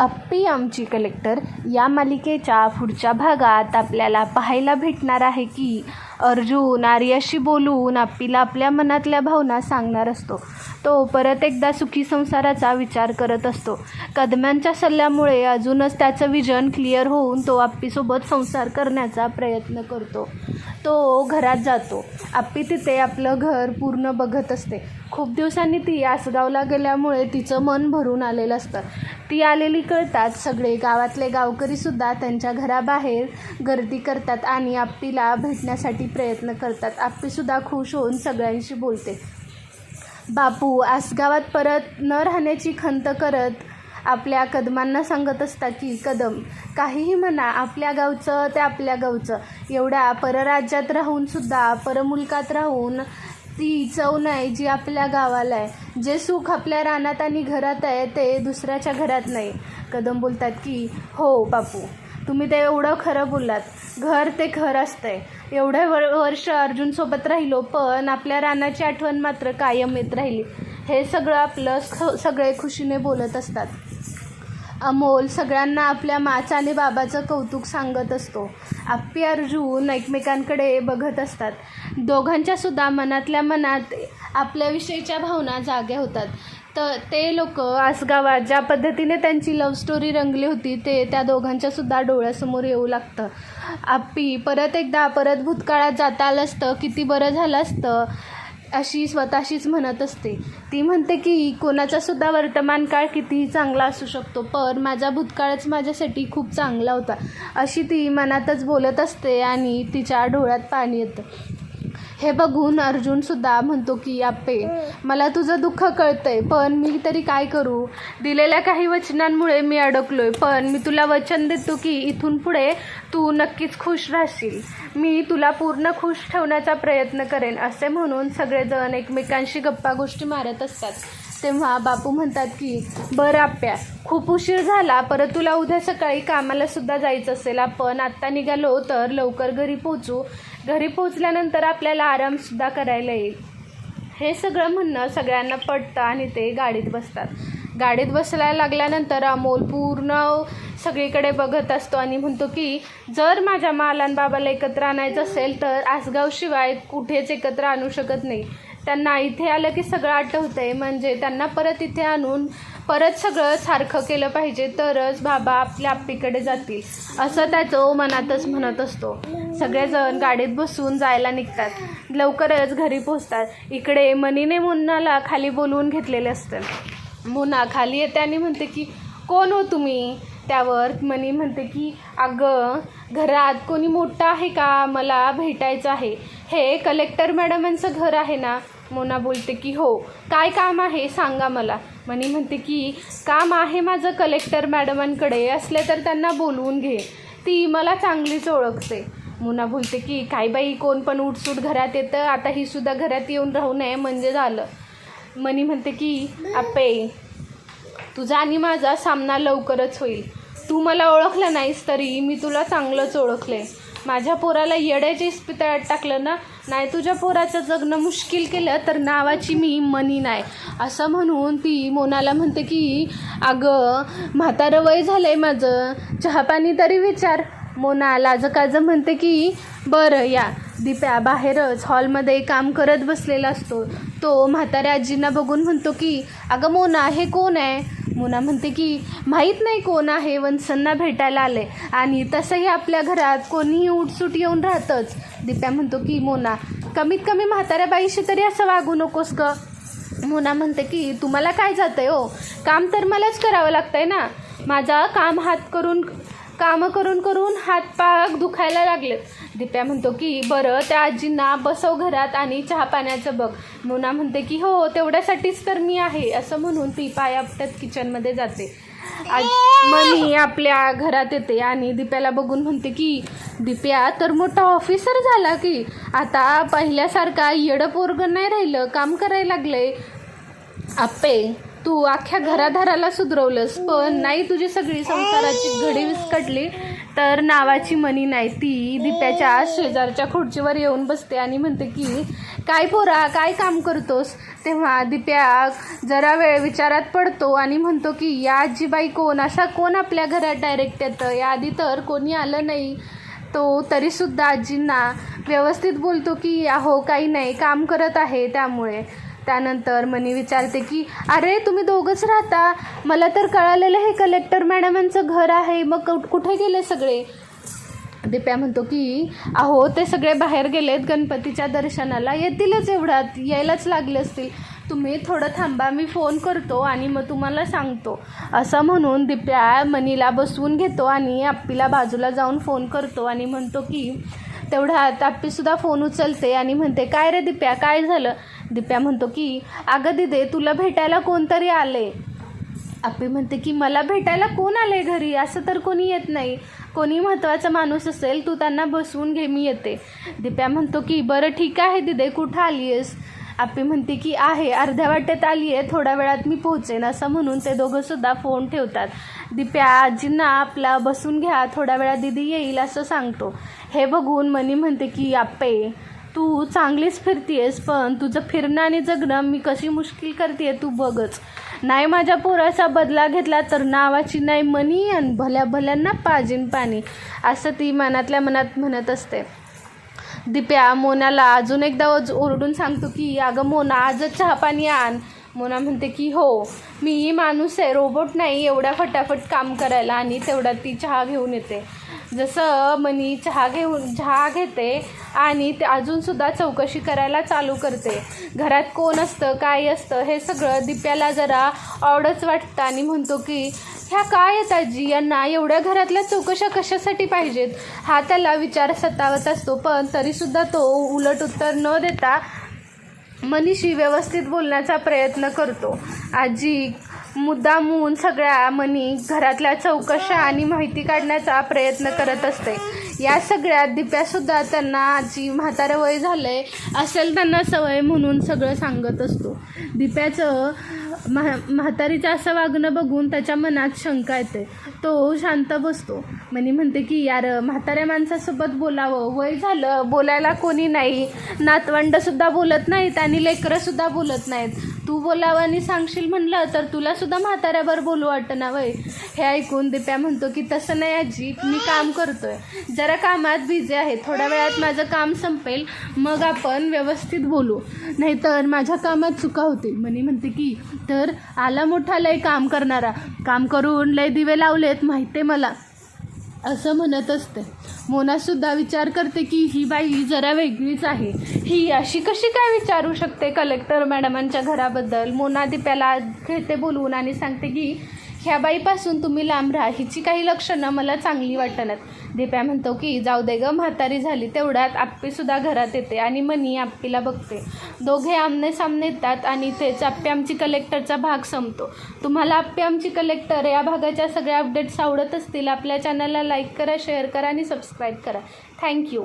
अप्पी आमची कलेक्टर या मालिकेच्या पुढच्या भागात आपल्याला पाहायला भेटणार आहे की अर्जुन आर्याशी बोलून अप्पीला आपल्या मनातल्या भावना सांगणार असतो. तो परत एकदा सुखी संसाराचा विचार करत असतो. कदम्यांच्या सल्ल्यामुळे अजूनच त्याचं विजन क्लिअर होऊन तो अप्पीसोबत संसार करण्याचा प्रयत्न करतो. तो घरात जातो. आप्पी तिथे आपलं घर पूर्ण बघत असते. खूप दिवसांनी ती आसगावला गेल्यामुळे तिचं मन भरून आलेलं असतं. ती आलेली कळतात सगळे गावातले गावकरीसुद्धा त्यांच्या घराबाहेर गर्दी करतात आणि आप्पीला भेटण्यासाठी प्रयत्न करतात. आप्पीसुद्धा खुश होऊन सगळ्यांशी बोलते. बापू आसगावात परत न राहण्याची खंत करत आपल्या कदमांना सांगत असता की कदम काहीही म्हणा आपल्या गावचं ते आपल्या गावचं. एवढ्या परराज्यात राहूनसुद्धा परमुलकात राहून ती चव नाही जी आपल्या गावाला आहे. जे सुख आपल्या रानात आणि घरात आहे ते दुसऱ्याच्या घरात नाही. कदम बोलतात की हो बापू तुम्ही ते एवढं खरं बोललात. घर ते घर असतंय. एवढ्या वर वर्ष अर्जुनसोबत राहिलो पण आपल्या रानाची आठवण मात्र कायम येत राहिली. हे सगळं आपलं ख सगळे खुशीने बोलत असतात. अमोल सगळ्यांना आपल्या माचा आणि बाबाचं कौतुक सांगत असतो. आप्पी अर्जुन एकमेकांकडे बघत असतात. दोघांच्यासुद्धा मनातल्या मनात आपल्याविषयीच्या भावना जाग्या होतात. तर ते लोक आसगावात ज्या पद्धतीने त्यांची लव्ह स्टोरी रंगली होती ते त्या दोघांच्यासुद्धा डोळ्यासमोर येऊ लागतं. आप्पी परत एकदा परत भूतकाळात जाता आलं असतं किती बरं झालं असतं. अशी स्वतःशीच म्हणत असते. ती म्हणते की कोणाचा सुद्धा वर्तमान काळ कितीही चांगला असू शकतो पण माझा भूतकाळच माझ्यासाठी खूप चांगला होता. अशी ती मनातच बोलत असते आणि तिच्या डोळ्यात पाणी येतं. हे बघून अर्जुनसुद्धा म्हणतो की आप्पे मला तुझं दुःख कळतंय पण मी तरी काय करू? दिलेल्या काही वचनांमुळे मी अडकलोय पण मी तुला वचन देतो की इथून पुढे तू नक्कीच खुश राहशील. मी तुला पूर्ण खुश ठेवण्याचा प्रयत्न करेन असे म्हणून सगळेजण एकमेकांशी गप्पा गोष्टी मारत असतात. तेव्हा बापू म्हणतात की बरं आप्या खूप उशीर झाला परत तुला उद्या सकाळी कामाला सुद्धा जायचं असेल. आपण आत्ता निघालो तर लवकर घरी पोचू घरी पोचल्यानंतर आपल्याला आरामसुद्धा करायला येईल. हे सगळं म्हणणं सगळ्यांना पटतं आणि ते गाडीत बसतात. गाडीत बसायला लागल्यानंतर अमोल पूर्ण सगळीकडे बघत असतो आणि म्हणतो की जर माझ्या मालान बाबाला एकत्र आणायचं असेल तर आसगावशिवाय कुठेच एकत्र आणू शकत नाही. त्यांना इथे आलं की सगळं आठवतंय. म्हणजे त्यांना परत इथे आणून परत सगळं सारखं केलं पाहिजे तरच बाबा आपल्या आप्पीकडे जातील. असं त्याचं मनातच म्हणत असतो. सगळेजण गाडीत बसून जायला निघतात. लवकरच घरी पोचतात इकडे मनीने मुन्नाला खाली बोलवून घेतलेले असतं. मुन्ना खाली येते आणि म्हणते की कोण हो तुम्ही? त्यावर मनी म्हणते की अगं घरात कोणी मोठं आहे का? मला भेटायचं आहे. हे कलेक्टर मॅडमांचं घर आहे ना? मोना बोलते की हो. काय काम आहे? सांगा मला. मनी म्हणते की काम आहे माझं कलेक्टर मॅडमांकडे असले तर त्यांना बोलवून घे. ती मला चांगलीच ओळखते. मुना बोलते की काय बाई कोण पण उठसूट घरात येतं. आता ही सुद्धा घरात येऊन राहू नये म्हणजे झालं. मनी म्हणते की आपे तुझा आणि माझा सामना लवकरच होईल. तू मला ओळखलं नाहीस तरी मी तुला चांगलंच ओळखले. माझ्या पोराला येड्याच्या इस्पितळात टाकलं ना नाही तुझ्या पोराचं जगणं मुश्किल केलं तर नावाची मी मनी नाही. असं म्हणून ती मोनाला म्हणते की अगं म्हातारं वय झालं आहे माझं चहापाणी तरी विचार. मोना लाजकाजं म्हणते की बरं या दिप्या बाहेरच हॉलमध्ये काम करत बसलेला असतो. तो म्हाताऱ्या आजींना बघून म्हणतो की अगं मोना हे कोण आहे? मोना म्हणते की माहीत नाही कोण आहे वंसंना भेटायला आले. आणि तसंही आपल्या घरात कोणीही उठसूट येऊन राहतंच. दिप्या म्हणतो की मोना कमीत कमी म्हाताऱ्या बाईशी तरी असं वागू नकोस ग. मोना म्हणते की तुम्हाला काय जातंय हो? काम तर मलाच करावं लागतंय ना. माझा काम हात करून कामं करून करून हातपाग दुखायला लागले. दिप्या म्हणतो की बरं त्या आजींना बसव घरात आणि चहा पाण्याचं बघ. मुना म्हणते की हो तेवढ्यासाठीच तर मी आहे असं म्हणून ती पायापट्यात किचनमध्ये जाते. आज मनी आपल्या घरात येते आणि दिप्याला बघून म्हणते की दिप्या तर मोठा ऑफिसर झाला की आता पहिल्यासारखा येडं पोरगं नाही राहिलं काम करायला लागलंय. आप्पे तू अख्ख्या घराधाराला सुधरवलंस पण नाही तुझी सगळी संसाराची घडी विस्कटली तर नावाची मनी नाही. ती दिप्याच्या शेजारच्या खुर्चीवर येऊन बसते आणि म्हणते की काय पोरा काय काम करतोस? तेव्हा दिप्या जरा वेळ विचारात पडतो आणि म्हणतो की या आजीबाई कोण? असा कोण आपल्या घरात डायरेक्ट येतं? याआधी तर कोणी आलं नाही. तो तरीसुद्धा आजींना व्यवस्थित बोलतो की अहो काही नाही काम करत आहे त्यामुळे. त्यानंतर मनी विचारते की अरे तुम्ही दोघंच राहता. मला तर कळालेलं हे कलेक्टर मॅडमांचं घर आहे? मग कुठे गेले सगळे? दिप्या म्हणतो की अहो ते सगळे बाहेर गेलेत गणपतीच्या दर्शनाला. येतीलच एवढ्यात. यायलाच लागले असतील. तुम्ही थोडं थांबा मी फोन करतो आणि मग तुम्हाला सांगतो. असं म्हणून दिप्या मनीला बसवून घेतो आणि आप्पीला बाजूला जाऊन फोन करतो आणि म्हणतो की तेवढ्यात आप्पीसुद्धा फोन उचलते आणि म्हणते काय रे दिप्या काय झालं? दिप्या म्हणतो की अगं दिदे तुला भेटायला कोणतरी आले. आपी म्हणते की मला भेटायला कोण आले घरी? असं तर कोणी येत नाही. कोणी महत्त्वाचा माणूस असेल तू त्यांना बसवून घे मी येते. दिप्या म्हणतो की बरं ठीक आहे दिदे कुठं आली आहेस आपी म्हणते की आहे अर्ध्या वाटेत आली आहे थोड्या वेळात मी पोहोचेन असं म्हणून ते दोघंसुद्धा फोन ठेवतात. दिप्या आजींना आपला बसून घ्या थोड्या वेळात दिदी येईल असं सांगतो. हे बघून मनी म्हणते की आप्पे तू चांगलीच फिरतीयेस पण तुझं फिरणं आणि जगणं मी कशी मुश्किल करते तू बघच. नाही माझ्या पोराचा बदला घेतला तर नावाची नाही मनी आणि भल्या भल्यांना पाजीन पाणी असं ती मनातल्या मनात म्हणत असते. दिप्या मोनाला अजून एकदा ओज- ओरडून सांगतो की अगं मोना आजच चहा पाणी आण. मोना म्हणते की हो मी माणूस आहे रोबोट नाही एवढ्या फटाफट काम करायला आणि तेवढ्यात ती चहा घेऊन येते. जसं मनी चहा घेऊन चहा घेते आणि ते अजूनसुद्धा चौकशी करायला चालू करते. घरात कोण असतं काय असतं हे सगळं दिप्याला जरा ऑडच वाटतं आणि म्हणतो की ह्या काय आहेत आजी? यांना एवढ्या घरातल्या चौकशा कशासाठी पाहिजेत? हा त्याला विचार सतावत असतो पण तरीसुद्धा तो उलट उत्तर न देता मनीशी व्यवस्थित बोलण्याचा प्रयत्न करतो. आजी मुद्दामून सगळ्या मनी घरातल्या चौकशा आणि माहिती काढण्याचा प्रयत्न करत असते. या सगळ्यात दिप्यासुद्धा त्यांना आजी म्हातारं वय झालं आहे असेल त्यांना सवय म्हणून सगळं सांगत असतो. दिप्याचं म्हा म्हातारीचं असं वागणं बघून त्याच्या मनात शंका येते. तो शांत बसतो. मनी म्हणते की यार म्हाताऱ्या माणसासोबत बोलावं. वय झालं बोलायला कोणी नाही. नातवंडसुद्धा बोलत नाहीत आणि लेकरंसुद्धा बोलत नाहीत. तू बोलावं आणि सांगशील म्हणलं तर तुलासुद्धा म्हाताऱ्यावर बोलू वाटणार वय. हे ऐकून दिप्या म्हणतो की तसं नाही आजी मी काम करतोय. जरा कामात बिझी आहे. थोड्या वेळात माझं काम संपेल. मग आपण व्यवस्थित बोलू. नाहीतर माझ्या कामात चुका होतील. म्हणे म्हणते की तर आला मोठा लय काम करणारा. काम करून लय दिवे लावलेत माहिती आहे मला. असं म्हणत असते. मोनासुद्धा विचार करते की ही बाई जरा वेगळीच आहे. ही अशी कशी काय विचारू शकते कलेक्टर मॅडमांच्या घराबद्दल? मोना दिप्याला घेते बोलवून आणि सांगते की ह्या बाईपासून तुम्ही लांब राहा. हिची काही लक्षणं मला चांगली वाटणार दिप्या म्हणतो की जाऊ दे ग म्हातारी झाली तेवढ्यात आप्पीसुद्धा घरात येते आणि मनी आप्पीला बघते. दोघे आमने सामने येतात आणि तेच आप्पी आमची कलेक्टरचा भाग संपतो. तुम्हाला आप्पी आमची कलेक्टर या भागाच्या सगळ्या अपडेट्स आवडत असतील आपल्या चॅनलला लाईक करा शेअर करा आणि सबस्क्राईब करा. थँक्यू